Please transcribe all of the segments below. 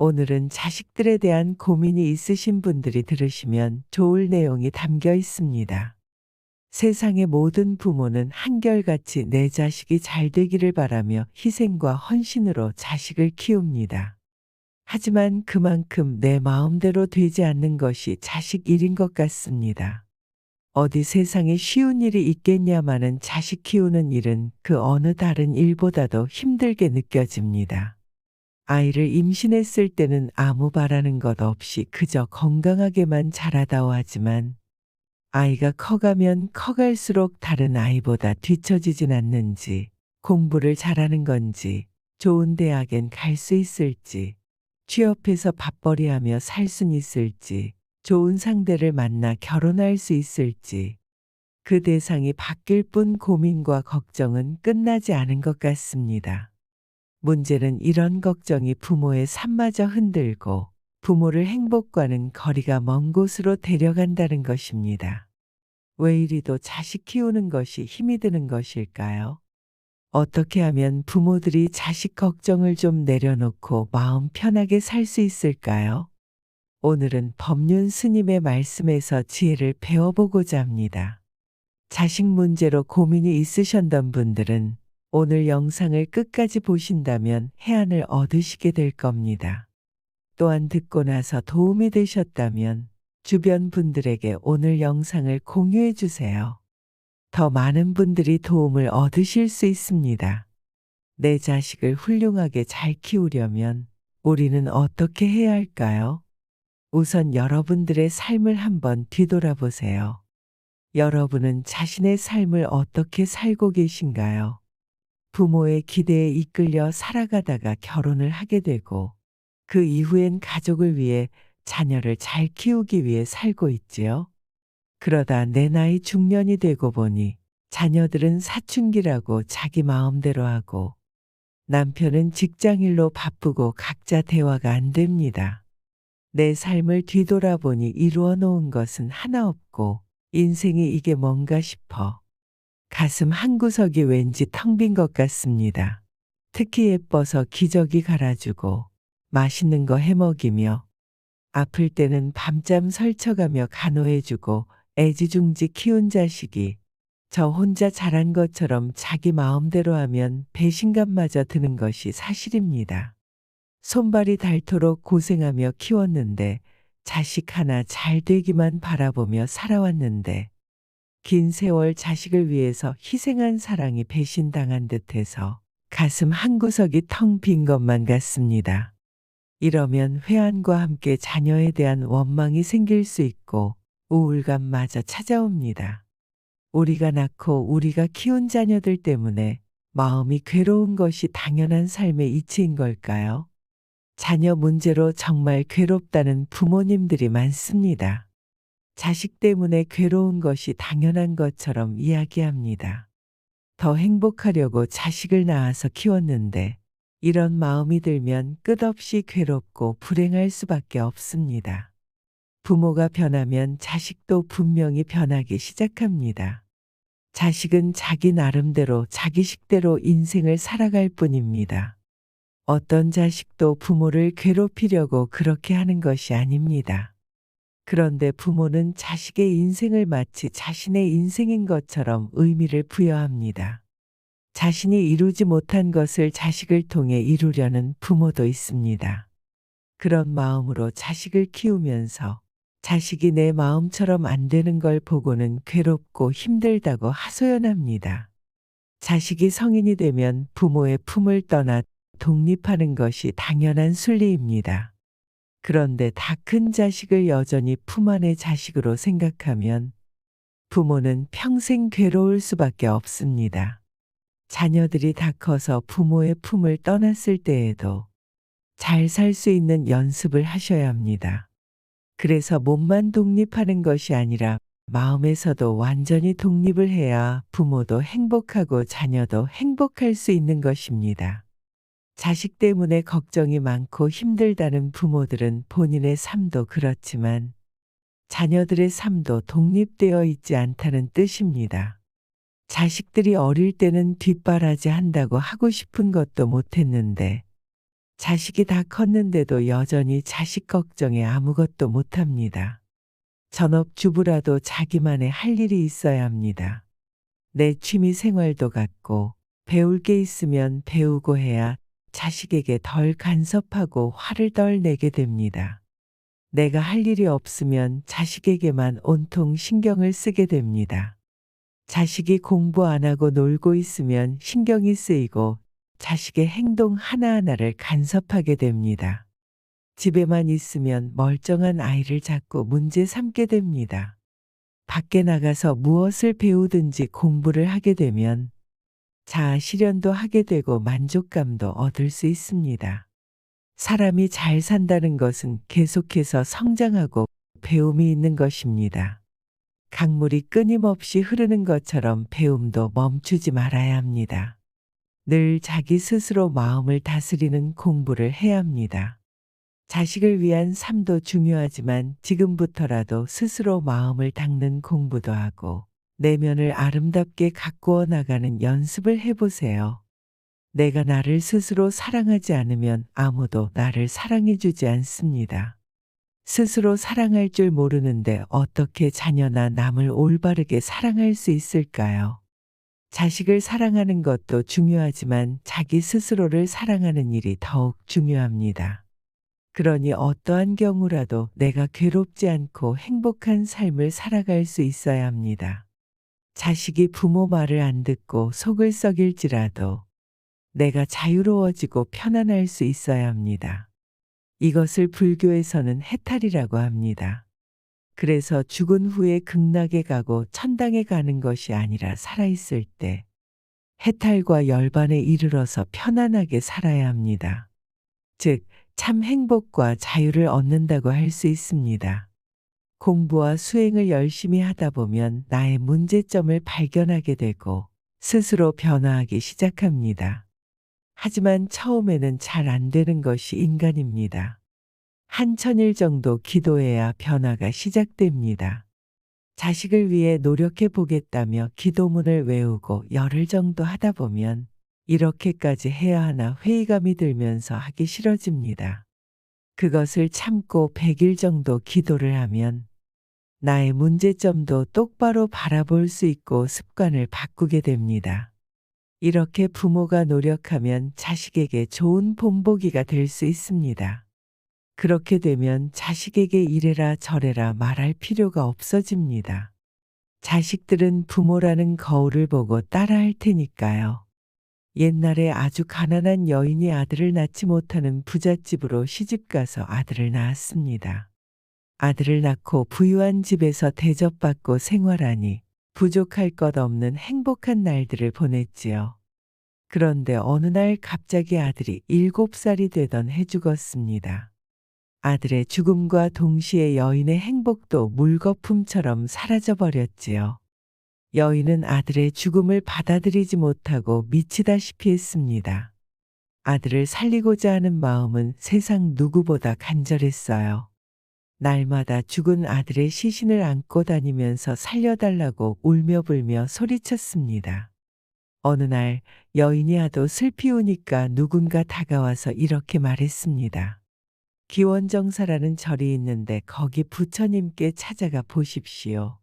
오늘은 자식들에 대한 고민이 있으신 분들이 들으시면 좋을 내용이 담겨 있습니다. 세상의 모든 부모는 한결같이 내 자식이 잘 되기를 바라며 희생과 헌신으로 자식을 키웁니다. 하지만 그만큼 내 마음대로 되지 않는 것이 자식 일인 것 같습니다. 어디 세상에 쉬운 일이 있겠냐마는 자식 키우는 일은 그 어느 다른 일보다도 힘들게 느껴집니다. 아이를 임신했을 때는 아무 바라는 것 없이 그저 건강하게만 자라다오 하지만 아이가 커가면 커갈수록 다른 아이보다 뒤처지진 않는지 공부를 잘하는 건지 좋은 대학엔 갈 수 있을지 취업해서 밥벌이하며 살 순 있을지 좋은 상대를 만나 결혼할 수 있을지 그 대상이 바뀔 뿐 고민과 걱정은 끝나지 않은 것 같습니다. 문제는 이런 걱정이 부모의 삶마저 흔들고 부모를 행복과는 거리가 먼 곳으로 데려간다는 것입니다. 왜 이리도 자식 키우는 것이 힘이 드는 것일까요? 어떻게 하면 부모들이 자식 걱정을 좀 내려놓고 마음 편하게 살 수 있을까요? 오늘은 법륜 스님의 말씀에서 지혜를 배워보고자 합니다. 자식 문제로 고민이 있으셨던 분들은 오늘 영상을 끝까지 보신다면 해안을 얻으시게 될 겁니다. 또한 듣고 나서 도움이 되셨다면 주변 분들에게 오늘 영상을 공유해 주세요. 더 많은 분들이 도움을 얻으실 수 있습니다. 내 자식을 훌륭하게 잘 키우려면 우리는 어떻게 해야 할까요? 우선 여러분들의 삶을 한번 뒤돌아보세요. 여러분은 자신의 삶을 어떻게 살고 계신가요? 부모의 기대에 이끌려 살아가다가 결혼을 하게 되고 그 이후엔 가족을 위해 자녀를 잘 키우기 위해 살고 있지요. 그러다 내 나이 중년이 되고 보니 자녀들은 사춘기라고 자기 마음대로 하고 남편은 직장일로 바쁘고 각자 대화가 안 됩니다. 내 삶을 뒤돌아보니 이루어 놓은 것은 하나 없고 인생이 이게 뭔가 싶어 가슴 한구석이 왠지 텅 빈 것 같습니다. 특히 예뻐서 기저귀 갈아주고 맛있는 거 해먹이며 아플 때는 밤잠 설쳐가며 간호해주고 애지중지 키운 자식이 저 혼자 자란 것처럼 자기 마음대로 하면 배신감마저 드는 것이 사실입니다. 손발이 닳도록 고생하며 키웠는데 자식 하나 잘 되기만 바라보며 살아왔는데 긴 세월 자식을 위해서 희생한 사랑이 배신당한 듯해서 가슴 한구석이 텅 빈 것만 같습니다. 이러면 회한과 함께 자녀에 대한 원망이 생길 수 있고 우울감마저 찾아옵니다. 우리가 낳고 우리가 키운 자녀들 때문에 마음이 괴로운 것이 당연한 삶의 이치인 걸까요? 자녀 문제로 정말 괴롭다는 부모님들이 많습니다. 자식 때문에 괴로운 것이 당연한 것처럼 이야기합니다. 더 행복하려고 자식을 낳아서 키웠는데 이런 마음이 들면 끝없이 괴롭고 불행할 수밖에 없습니다. 부모가 변하면 자식도 분명히 변하기 시작합니다. 자식은 자기 나름대로 자기 식대로 인생을 살아갈 뿐입니다. 어떤 자식도 부모를 괴롭히려고 그렇게 하는 것이 아닙니다. 그런데 부모는 자식의 인생을 마치 자신의 인생인 것처럼 의미를 부여합니다. 자신이 이루지 못한 것을 자식을 통해 이루려는 부모도 있습니다. 그런 마음으로 자식을 키우면서 자식이 내 마음처럼 안 되는 걸 보고는 괴롭고 힘들다고 하소연합니다. 자식이 성인이 되면 부모의 품을 떠나 독립하는 것이 당연한 순리입니다. 그런데 다 큰 자식을 여전히 품 안의 자식으로 생각하면 부모는 평생 괴로울 수밖에 없습니다. 자녀들이 다 커서 부모의 품을 떠났을 때에도 잘 살 수 있는 연습을 하셔야 합니다. 그래서 몸만 독립하는 것이 아니라 마음에서도 완전히 독립을 해야 부모도 행복하고 자녀도 행복할 수 있는 것입니다. 자식 때문에 걱정이 많고 힘들다는 부모들은 본인의 삶도 그렇지만 자녀들의 삶도 독립되어 있지 않다는 뜻입니다. 자식들이 어릴 때는 뒷바라지 한다고 하고 싶은 것도 못했는데 자식이 다 컸는데도 여전히 자식 걱정에 아무것도 못합니다. 전업주부라도 자기만의 할 일이 있어야 합니다. 내 취미 생활도 갖고 배울 게 있으면 배우고 해야 자식에게 덜 간섭하고 화를 덜 내게 됩니다. 내가 할 일이 없으면 자식에게만 온통 신경을 쓰게 됩니다. 자식이 공부 안 하고 놀고 있으면 신경이 쓰이고 자식의 행동 하나하나를 간섭하게 됩니다. 집에만 있으면 멀쩡한 아이를 자꾸 문제 삼게 됩니다. 밖에 나가서 무엇을 배우든지 공부를 하게 되면 자아 실현도 하게 되고 만족감도 얻을 수 있습니다. 사람이 잘 산다는 것은 계속해서 성장하고 배움이 있는 것입니다. 강물이 끊임없이 흐르는 것처럼 배움도 멈추지 말아야 합니다. 늘 자기 스스로 마음을 다스리는 공부를 해야 합니다. 자식을 위한 삶도 중요하지만 지금부터라도 스스로 마음을 닦는 공부도 하고 내면을 아름답게 가꾸어 나가는 연습을 해보세요. 내가 나를 스스로 사랑하지 않으면 아무도 나를 사랑해주지 않습니다. 스스로 사랑할 줄 모르는데 어떻게 자녀나 남을 올바르게 사랑할 수 있을까요? 자식을 사랑하는 것도 중요하지만 자기 스스로를 사랑하는 일이 더욱 중요합니다. 그러니 어떠한 경우라도 내가 괴롭지 않고 행복한 삶을 살아갈 수 있어야 합니다. 자식이 부모 말을 안 듣고 속을 썩일지라도 내가 자유로워지고 편안할 수 있어야 합니다. 이것을 불교에서는 해탈이라고 합니다. 그래서 죽은 후에 극락에 가고 천당에 가는 것이 아니라 살아있을 때 해탈과 열반에 이르러서 편안하게 살아야 합니다. 즉, 참 행복과 자유를 얻는다고 할 수 있습니다. 공부와 수행을 열심히 하다 보면 나의 문제점을 발견하게 되고 스스로 변화하기 시작합니다. 하지만 처음에는 잘 안 되는 것이 인간입니다. 한 천일 정도 기도해야 변화가 시작됩니다. 자식을 위해 노력해 보겠다며 기도문을 외우고 열흘 정도 하다 보면 이렇게까지 해야 하나 회의감이 들면서 하기 싫어집니다. 그것을 참고 100일 정도 기도를 하면 나의 문제점도 똑바로 바라볼 수 있고 습관을 바꾸게 됩니다. 이렇게 부모가 노력하면 자식에게 좋은 본보기가 될 수 있습니다. 그렇게 되면 자식에게 이래라 저래라 말할 필요가 없어집니다. 자식들은 부모라는 거울을 보고 따라할 테니까요. 옛날에 아주 가난한 여인이 아들을 낳지 못하는 부잣집으로 시집가서 아들을 낳았습니다. 아들을 낳고 부유한 집에서 대접받고 생활하니 부족할 것 없는 행복한 날들을 보냈지요. 그런데 어느 날 갑자기 아들이 일곱 살이 되던 해 죽었습니다. 아들의 죽음과 동시에 여인의 행복도 물거품처럼 사라져버렸지요. 여인은 아들의 죽음을 받아들이지 못하고 미치다시피 했습니다. 아들을 살리고자 하는 마음은 세상 누구보다 간절했어요. 날마다 죽은 아들의 시신을 안고 다니면서 살려달라고 울며 불며 소리쳤습니다. 어느 날 여인이 하도 슬피 우니까 누군가 다가와서 이렇게 말했습니다. 기원정사라는 절이 있는데 거기 부처님께 찾아가 보십시오.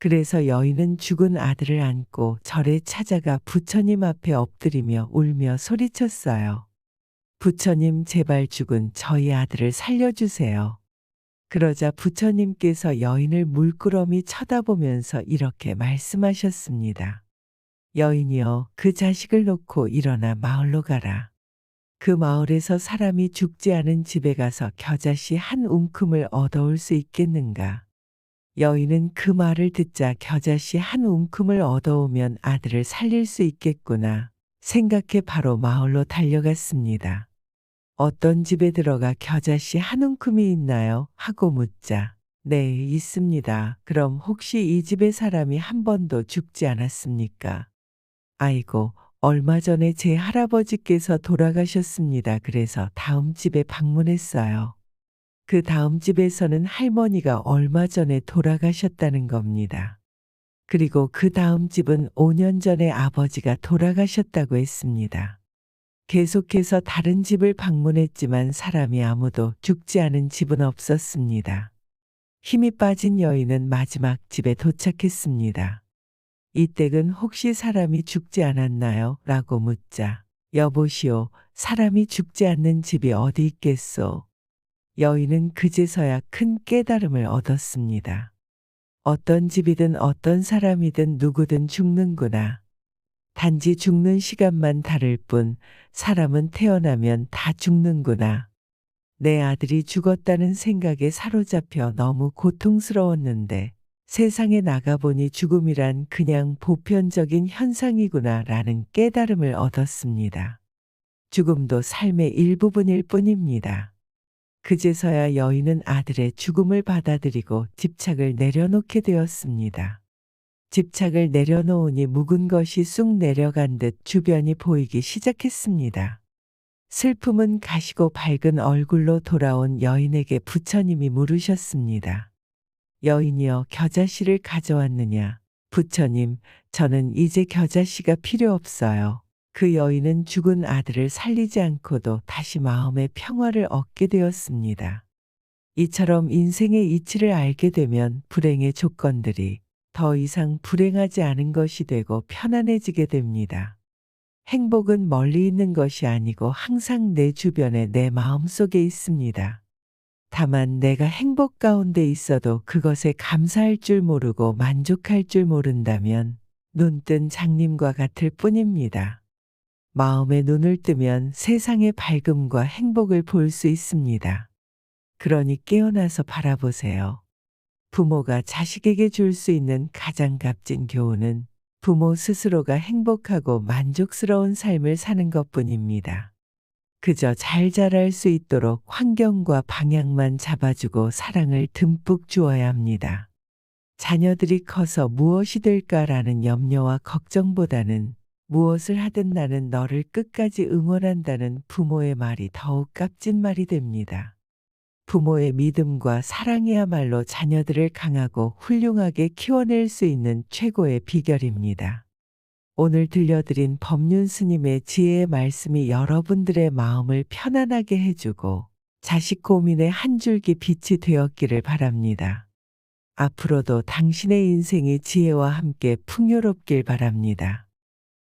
그래서 여인은 죽은 아들을 안고 절에 찾아가 부처님 앞에 엎드리며 울며 소리쳤어요. 부처님 제발 죽은 저희 아들을 살려주세요. 그러자 부처님께서 여인을 물끄러미 쳐다보면서 이렇게 말씀하셨습니다. 여인이여 그 자식을 놓고 일어나 마을로 가라. 그 마을에서 사람이 죽지 않은 집에 가서 겨자씨 한 움큼을 얻어올 수 있겠는가? 여인은 그 말을 듣자 겨자씨 한 움큼을 얻어오면 아들을 살릴 수 있겠구나. 생각해 바로 마을로 달려갔습니다. 어떤 집에 들어가 겨자씨 한 움큼이 있나요? 하고 묻자. 네, 있습니다. 그럼 혹시 이 집의 사람이 한 번도 죽지 않았습니까? 아이고, 얼마 전에 제 할아버지께서 돌아가셨습니다. 그래서 다음 집에 방문했어요. 그 다음 집에서는 할머니가 얼마 전에 돌아가셨다는 겁니다. 그리고 그 다음 집은 5년 전에 아버지가 돌아가셨다고 했습니다. 계속해서 다른 집을 방문했지만 사람이 아무도 죽지 않은 집은 없었습니다. 힘이 빠진 여인은 마지막 집에 도착했습니다. 이댁은 혹시 사람이 죽지 않았나요? 라고 묻자 여보시오 사람이 죽지 않는 집이 어디 있겠소? 여인은 그제서야 큰 깨달음을 얻었습니다. 어떤 집이든 어떤 사람이든 누구든 죽는구나. 단지 죽는 시간만 다를 뿐 사람은 태어나면 다 죽는구나. 내 아들이 죽었다는 생각에 사로잡혀 너무 고통스러웠는데 세상에 나가보니 죽음이란 그냥 보편적인 현상이구나 라는 깨달음을 얻었습니다. 죽음도 삶의 일부분일 뿐입니다. 그제서야 여인은 아들의 죽음을 받아들이고 집착을 내려놓게 되었습니다. 집착을 내려놓으니 묵은 것이 쑥 내려간 듯 주변이 보이기 시작했습니다. 슬픔은 가시고 밝은 얼굴로 돌아온 여인에게 부처님이 물으셨습니다. 여인이여 겨자씨를 가져왔느냐? 부처님, 저는 이제 겨자씨가 필요 없어요. 그 여인은 죽은 아들을 살리지 않고도 다시 마음의 평화를 얻게 되었습니다. 이처럼 인생의 이치를 알게 되면 불행의 조건들이 더 이상 불행하지 않은 것이 되고 편안해지게 됩니다. 행복은 멀리 있는 것이 아니고 항상 내 주변에 내 마음 속에 있습니다. 다만 내가 행복 가운데 있어도 그것에 감사할 줄 모르고 만족할 줄 모른다면 눈뜬 장님과 같을 뿐입니다. 마음에 눈을 뜨면 세상의 밝음과 행복을 볼 수 있습니다. 그러니 깨어나서 바라보세요. 부모가 자식에게 줄 수 있는 가장 값진 교훈은 부모 스스로가 행복하고 만족스러운 삶을 사는 것 뿐입니다. 그저 잘 자랄 수 있도록 환경과 방향만 잡아주고 사랑을 듬뿍 주어야 합니다. 자녀들이 커서 무엇이 될까라는 염려와 걱정보다는 무엇을 하든 나는 너를 끝까지 응원한다는 부모의 말이 더욱 값진 말이 됩니다. 부모의 믿음과 사랑이야말로 자녀들을 강하고 훌륭하게 키워낼 수 있는 최고의 비결입니다. 오늘 들려드린 법륜 스님의 지혜의 말씀이 여러분들의 마음을 편안하게 해주고 자식 고민의 한 줄기 빛이 되었기를 바랍니다. 앞으로도 당신의 인생이 지혜와 함께 풍요롭길 바랍니다.